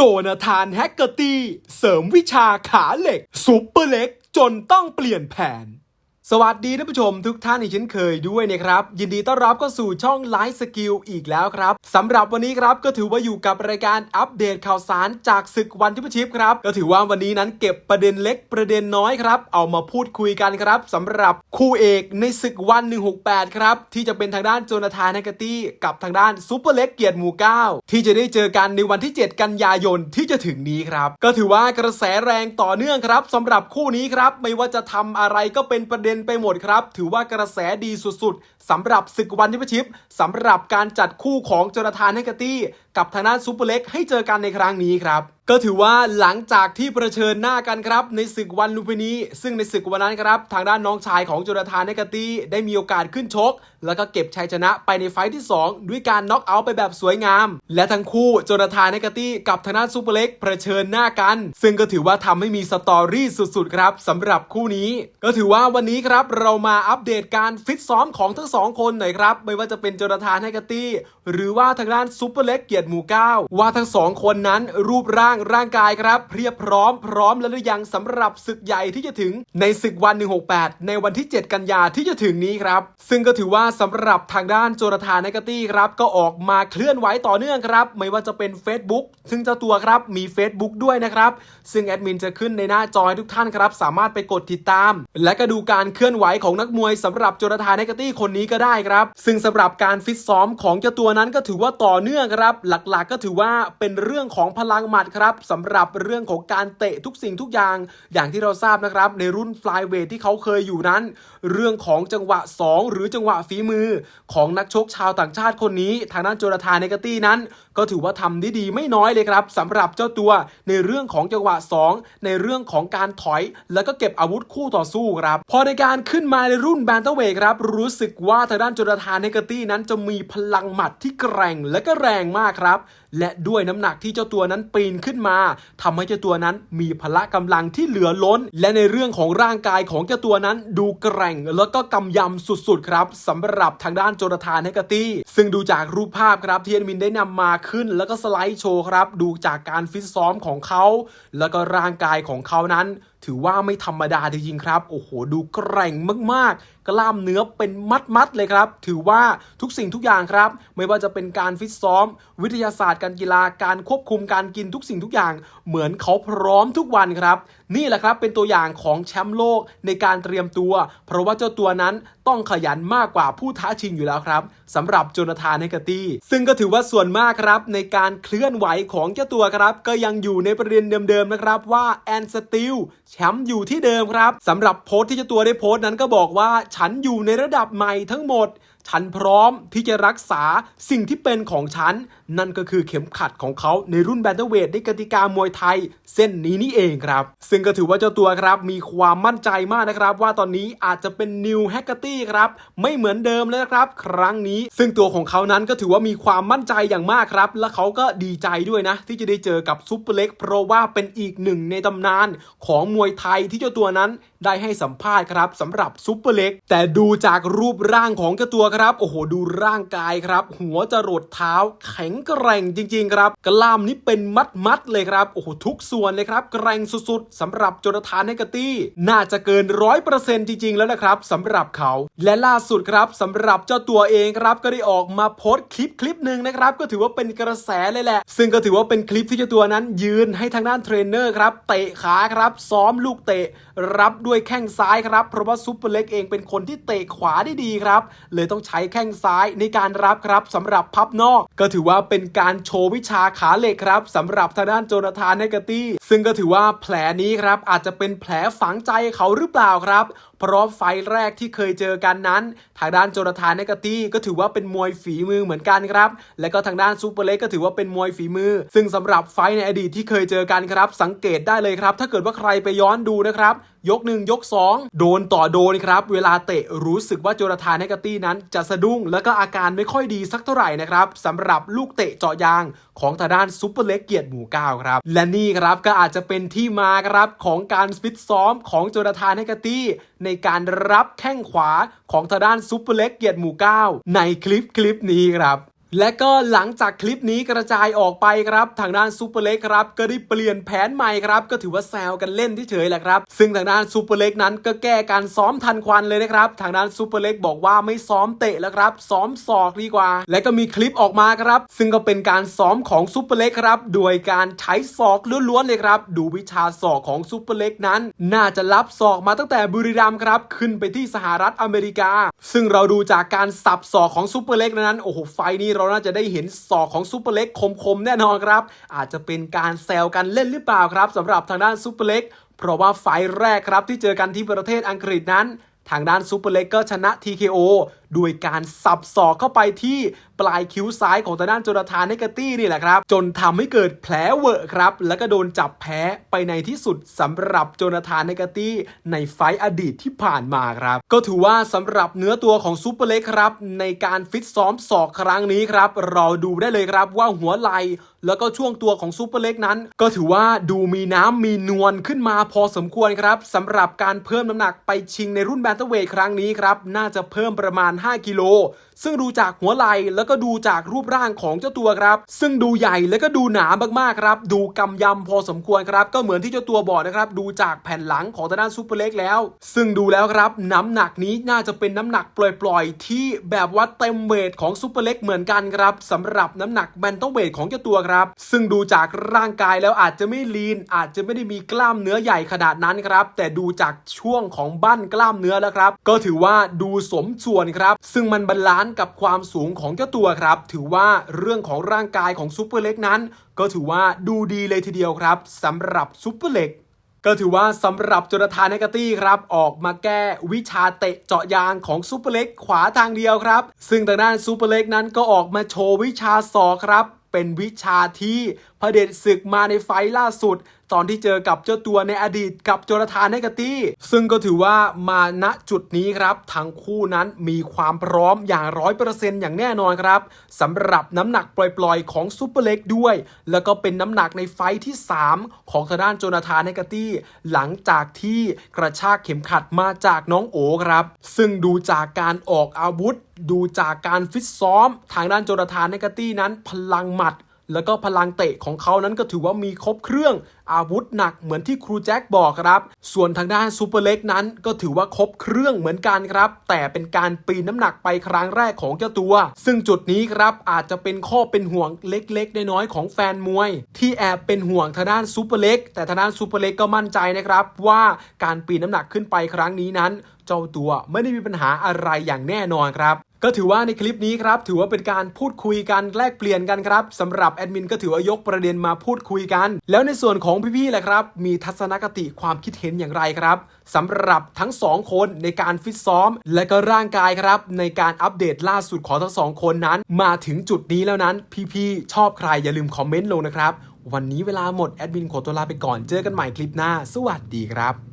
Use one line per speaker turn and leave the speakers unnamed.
จนาธานแฮกเกอร์ตี้ เสริมวิชาขาเหล็ก ซุปเปอร์เล็กจนต้องเปลี่ยนแผน สวัสดีท่านผู้ชมทุกท่านอีกเช่นเคยด้วยนะครับ ยินดีต้อนรับเข้าสู่ช่องไลฟ์สกิลอีกแล้วครับสำหรับวันนี้ครับก็ถือว่าอยู่กับรายการอัปเดตข่าวสารจากศึกวันทิพชิพครับ ก็ถือว่าวันนี้นั้นเก็บประเด็นเล็กประเด็นน้อยครับ เอามาพูดคุยกันครับสำหรับคู่เอกในศึกวัน 168 ครับ ที่จะเป็นทางด้านโจนาธานแฮกเกตี้กับทางด้านซูเปอร์เล็กเกียรติหมู่เก้าที่จะได้เจอกันในวันที่ 7 กันยายนที่จะถึงนี้ครับก็ถือว่ากระแสแรงต่อเนื่องครับสำหรับคู่นี้ครับไม่ว่าจะทำอะไรก็เป็นประเด็นไปหมดครับ ถือว่ากระแสดีสุดๆสำหรับศึกวันทิพชิปสำหรับการจัดคู่ของโจนาธานแฮกเกอร์ตี้กับทางด้านซูเปอร์เล็กให้เจอกันในครั้งนี้ครับ ก็ถือว่าหลังจากที่เชิญหน้ากันครับ ในศึกวันลุมพินี ซึ่งในศึกวันนั้นครับ ทางด้านน้องชายของโจนาธานเนกาตี้ได้มีโอกาสขึ้นชก แล้วก็เก็บชัยชนะไปในไฟท์ที่ 2 ด้วยการน็อกเอาท์ไปแบบสวยงาม และทั้งคู่โจนาธานเนกาตี้กับทางด้านซูเปอร์เล็กเชิญหน้ากัน ซึ่งก็ถือว่าทำให้มีสตอรี่สุดๆครับสำหรับคู่นี้ ก็ถือว่าวันนี้ครับเรามาอัปเดตการฟิตซ้อมของทั้งสองคนหน่อยครับไม่ว่าจะเป็นโจนาธานเนกาตี้หรือว่าทางด้านซูเปอร์เล็กเกียรติหมู่เก้าว่าทั้งสองคนนั้นรูปร่างร่างกายครับเพียบพร้อมพร้อมแล้วหรือยังสำหรับศึกใหญ่ที่จะถึงในศึกวัน 168 ในวันที่ 7 กันยาที่จะถึงนี้ครับ ซึ่งก็ถือว่าสำหรับทางด้านโจนาธานเนกตี้ครับก็ออกมาเคลื่อนไหวต่อเนื่องครับ ไม่ว่าจะเป็น Facebook ซึ่งเจ้าตัวครับมี Facebook ด้วยนะครับ ซึ่งแอดมินจะขึ้นในหน้าจอให้ทุกท่านครับ สามารถไปกดติดตาม และก็ดูการเคลื่อนไหวของนักมวยสำหรับโจนาธานเนกตี้คนนี้ก็ได้ครับ ซึ่งสำหรับการฟิตซ้อมของเจ้าตัวนั้นก็ถือว่าต่อเนื่องครับหลักๆก็ถือว่าเป็นเรื่องของพลังหมัดครับสำหรับเรื่องของการเตะทุกสิ่งทุกอย่าง อย่างที่เราทราบนะครับ ในรุ่นฟลายเวทที่เขาเคยอยู่นั้น เรื่องของจังหวะ 2 หรือจังหวะฝีมือของนักชกชาวต่างชาติคนนี้ ทางด้านโจนาธานเนกตี้นั้น ก็ถือว่าทำได้ดีไม่น้อยเลยครับสำหรับเจ้าตัวในเรื่องของจังหวะ 2 ในเรื่องของการถอย แล้วก็เก็บอาวุธคู่ต่อสู้ครับ พอในการขึ้นมาในรุ่นแบนเทเวทครับ รู้สึกว่าทางด้านโจนาธานเนกตี้นั้นจะมีพลังหมัดที่แกร่งและก็แรงมากครับ และด้วยน้ำหนักที่เจ้าตัวนั้นปีนขึ้นมาทำให้เจ้าตัวนั้นมีพละกำลังที่เหลือล้น และในเรื่องของร่างกายของเจ้าตัวนั้น ดูแกร่งแล้วก็กำยำสุดๆครับสำหรับทางด้านโจนาธานเนกตี้ ซึ่งดูจากรูปภาพครับที่แอดมินได้นำมาขึ้น แล้วก็สไลด์โชว์ครับ ดูจากการฟิตซ้อมของเขา แล้วก็ร่างกายของเขานั้น ถือว่าไม่ธรรมดาจริงๆครับ โอ้โห ดูแกร่งมากๆ กล้ามเนื้อเป็นมัดๆเลยครับ ถือว่าทุกสิ่งทุกอย่างครับ ไม่ว่าจะเป็นการฟิตซ้อม วิทยาศาสตร์การกีฬาการควบคุมการกินทุกสิ่งทุกอย่าง เหมือนเขาพร้อมทุกวันครับ นี่แหละครับเป็นตัวอย่างของแชมป์โลกในการเตรียมตัว เพราะว่าเจ้าตัวนั้นต้องขยันมากกว่าผู้ท้าชิงอยู่แล้วครับสำหรับโจนาธานเนกตี้ ซึ่งก็ถือว่าส่วนมากครับในการเคลื่อนไหวของเจ้าตัวครับ ก็ยังอยู่ในประเด็นเดิมๆนะครับว่าแอนสติลแชมป์อยู่ที่เดิมครับสำหรับโพสต์ที่เจ้าตัวได้โพสต์นั้นก็บอกว่าฉันอยู่ในระดับใหม่ทั้งหมดฉันพร้อมที่จะรักษาสิ่งที่เป็นของฉัน นั่นก็คือเข็มขัดของเขาในรุ่นแบนเทเวทในกติกามวยไทย เส้นนี้นี่เองครับ ซึ่งก็ถือว่าเจ้าตัวครับมีความมั่นใจมากนะครับ ว่าตอนนี้อาจจะเป็นนิวแฮกเกอร์ตี้ครับ ไม่เหมือนเดิมเลยนะครับ ครั้งนี้ ซึ่งตัวของเขานั้นก็ถือว่ามีความมั่นใจอย่างมากครับ และเขาก็ดีใจด้วยนะ ที่จะได้เจอกับซุปเปอร์เล็กเพราะว่าเป็นอีกหนึ่งในตำนานของมวยไทยที่เจ้าตัวนั้น ได้ให้สัมภาษณ์ครับสำหรับซุปเปอร์เล็ก แต่ดูจากรูปร่างของเจ้าตัวครับ โอ้โห ดูร่างกายครับ หัวจรดเท้าแข็งแกร่งจริง ๆ ครับ กล้ามนี่เป็นมัดมัดๆเลยครับ โอ้โห ทุกส่วนเลยครับ แกร่งสุดๆสำหรับโจนาธานเนกาตี้ น่าจะเกินร้อยเปอร์เซ็นต์จริง ๆ แล้วนะครับสำหรับเขา และล่าสุดครับสำหรับเจ้าตัวเองครับก็ได้ออกมาโพสต์คลิปคลิปหนึ่งนะครับก็ถือว่าเป็นกระแสเลยแหละ ซึ่งก็ถือว่าเป็นคลิปที่เจ้าตัวนั้นยืนให้ทางด้านเทรนเนอร์ครับเตะขาครับซ้อมลูกเตะรับด้วยแข้งซ้ายครับ เพราะว่าซุปเปอร์เล็กเองเป็นคนที่เตะขวาได้ดีครับ เลยต้องใช้แข้งซ้ายในการรับครับสำหรับพับนอก ก็ถือว่าเป็นการโชว์วิชาขาเหล็กครับสำหรับทางด้านโจนาธานเนกตี้ ซึ่งก็ถือว่าแผลนี้ครับอาจจะเป็นแผลฝังใจเขาหรือเปล่าครับ เพราะไฟแรกที่เคยเจอกันนั้น ทางด้านโจนาธานเนกาตี้ก็ถือว่าเป็นมวยฝีมือเหมือนกันครับ และก็ทางด้านซูเปอร์เล็กก็ถือว่าเป็นมวยฝีมือ ซึ่งสำหรับไฟในอดีตที่เคยเจอกันครับ สังเกตได้เลยครับ ถ้าเกิดว่าใครไปย้อนดูนะครับยก 1 ยก 2 โดนต่อโดนครับ เวลาเตะรู้สึกว่าโจนาธานเนกาตี้นั้นจะสะดุ้ง แล้วก็อาการไม่ค่อยดีสักเท่าไหร่นะครับสำหรับลูกเตะเจาะยางของทางด้านซุปเปอร์เล็กเกียรติหมู่เก้าครับ และนี่ครับก็อาจจะเป็นที่มาครับของการฟิตซ้อมของโจนาธานเนกาตี้ ในการรับแข้งขวาของทางด้านซุปเปอร์เล็กเกียรติหมู่เก้าในคลิปคลิปนี้ครับ และก็หลังจากคลิปนี้กระจายออกไปครับ ทางด้านซูเปอร์เล็กครับก็ได้เปลี่ยนแผนใหม่ครับ ก็ถือว่าแซวกันเล่นที่เฉยแหละครับ ซึ่งทางด้านซูเปอร์เล็กนั้นก็แก้การซ้อมทันควันเลยนะครับ ทางด้านซูเปอร์เล็กบอกว่าไม่ซ้อมเตะแล้วครับ ซ้อมศอกดีกว่า และก็มีคลิปออกมาครับ ซึ่งก็เป็นการซ้อมของซูเปอร์เล็กครับ โดยการใช้ศอกล้วนๆเลยครับ ดูวิชาศอกของซูเปอร์เล็กนั้น น่าจะรับศอกมาตั้งแต่บุรีรัมย์ครับ ขึ้นไปที่สหรัฐอเมริกา ซึ่งเราดูจากการสับศอกของซูเปอร์เล็กนั้น โอ้โห ไฟนี้เราน่าจะได้เห็นศอกของซูเปอร์เล็กคมๆแน่นอนครับ อาจจะเป็นการแซวกันเล่นหรือเปล่าครับสำหรับทางด้านซูเปอร์เล็กเพราะว่าไฟแรกครับที่เจอกันที่ประเทศอังกฤษนั้น ทางด้านซูเปอร์เล็กก็ชนะ TKO ด้วยการสับศอกเข้าไปที่ปลายคิ้วซ้ายของทาด้านโจนาธานเนกาตี้นี่แหละครับ จนทำให้เกิดแผลเวอะครับ แล้วก็โดนจับแพ้ไปในที่สุดสำหรับโจนาธานเนกาตี้ในไฟต์อดีตที่ผ่านมาครับ ก็ถือว่าสำหรับเนื้อตัวของซูเปอร์เล็กครับในการฟิตซ้อมศอกครั้งนี้ครับเราดูได้เลยครับว่าหัวไหลแล้วก็ช่วงตัวของซูเปอร์เล็กนั้น ก็ถือว่าดูมีน้ำมีนวลขึ้นมาพอสมควรครับสำหรับการเพิ่มน้ำหนักไปชิงในรุ่นแบนเทเวทครั้งนี้ครับ น่าจะเพิ่มประมาณ5กิโล ซึ่งดูจากหัวไหล่แล้วก็ดูจากรูปร่างของเจ้าตัวครับ ซึ่งดูใหญ่แล้วก็ดูหนามากๆครับ ดูกำยำพอสมควรครับ ก็เหมือนที่เจ้าตัวบอกนะครับ ดูจากแผ่นหลังของทางด้านซูเปอร์เล็กแล้ว ซึ่งดูแล้วครับน้ำหนักนี้น่าจะเป็นน้ำหนักปล่อยๆ ที่แบบว่าเต็มเวทของซูเปอร์เล็กเหมือนกันครับสำหรับน้ำหนักแบนต้องเวทของเจ้าตัวครับ ซึ่งดูจากร่างกายแล้วอาจจะไม่ลีน อาจจะไม่ได้มีกล้ามเนื้อใหญ่ขนาดนั้นครับ แต่ดูจากช่วงของบั้นกล้ามเนื้อแล้วครับ ก็ถือว่าดูสมส่วนครับ ซึ่งมันบาลานซ์กับความสูงของเจ้าตัวครับ ถือว่าเรื่องของร่างกายของซูเปอร์เล็กนั้น ก็ถือว่าดูดีเลยทีเดียวครับสำหรับซูเปอร์เล็กก็ถือว่าสำหรับจนาธานเนกาตี้ครับ ออกมาแก้วิชาเตะเจาะยางของซูเปอร์เล็กขวาทางเดียวครับ ซึ่งทางด้านซูเปอร์เล็กนั้นก็ออกมาโชว์วิชาสอครับ เป็นวิชาที่ เผด็จศึกมาในไฟล่าสุด ตอนที่เจอกับเจ้าตัวในอดีตกับโจนาธานเนกาตี้ซึ่งก็ถือว่ามาณจุดนี้ครับ ทั้งคู่นั้นมีความพร้อมอย่างร้อยเปอร์เซ็นต์อย่างแน่นอนครับสำหรับน้ำหนักปล่อยๆ ของซูเปอร์เล็กด้วย แล้วก็เป็นน้ำหนักในไฟท์ที่ 3 ของทางด้านโจนาธานเนกาตี้หลังจากที่กระชากเข็มขัดมาจากน้องโอครับ ซึ่งดูจากการออกอาวุธ ดูจากการฟิตซ้อม ทางด้านโจนาธานเนกาตี้นั้นพลังหมัด แล้วก็พลังเตะของเขานั้นก็ถือว่ามีครบเครื่องอาวุธหนักเหมือนที่ครูแจ็คบอกครับ ส่วนทางด้านซูเปอร์เล็กนั้นก็ถือว่าครบเครื่องเหมือนกันครับ แต่เป็นการปีนน้ำหนักไปครั้งแรกของเจ้าตัว ซึ่งจุดนี้ครับอาจจะเป็นข้อเป็นห่วงเล็กๆน้อยๆของแฟนมวย ที่แอบเป็นห่วงทางด้านซูเปอร์เล็กแต่ทางด้านซูเปอร์เล็กก็มั่นใจนะครับว่าการปีนน้ำหนักขึ้นไปครั้งนี้นั้น เจ้าตัวไม่ได้มีปัญหาอะไรอย่างแน่นอนครับ ก็ถือว่าในคลิปนี้ครับถือว่าเป็นการพูดคุยกันแลกเปลี่ยนกันครับสำหรับแอดมินก็ถือว่ายกประเด็นมาพูดคุยกัน แล้วในส่วนของพี่ๆแหละครับ มีทัศนคติความคิดเห็นอย่างไรครับสำหรับทั้งสองคนในการฟิตซ้อม และก็ร่างกายครับ ในการอัปเดตล่าสุดของทั้งสองคนนั้น มาถึงจุดนี้แล้วนั้น พี่ๆชอบใครอย่าลืมคอมเมนต์ลงนะครับ วันนี้เวลาหมดแอดมินขอตัวลาไปก่อนเจอกันใหม่คลิปหน้า สวัสดีครับ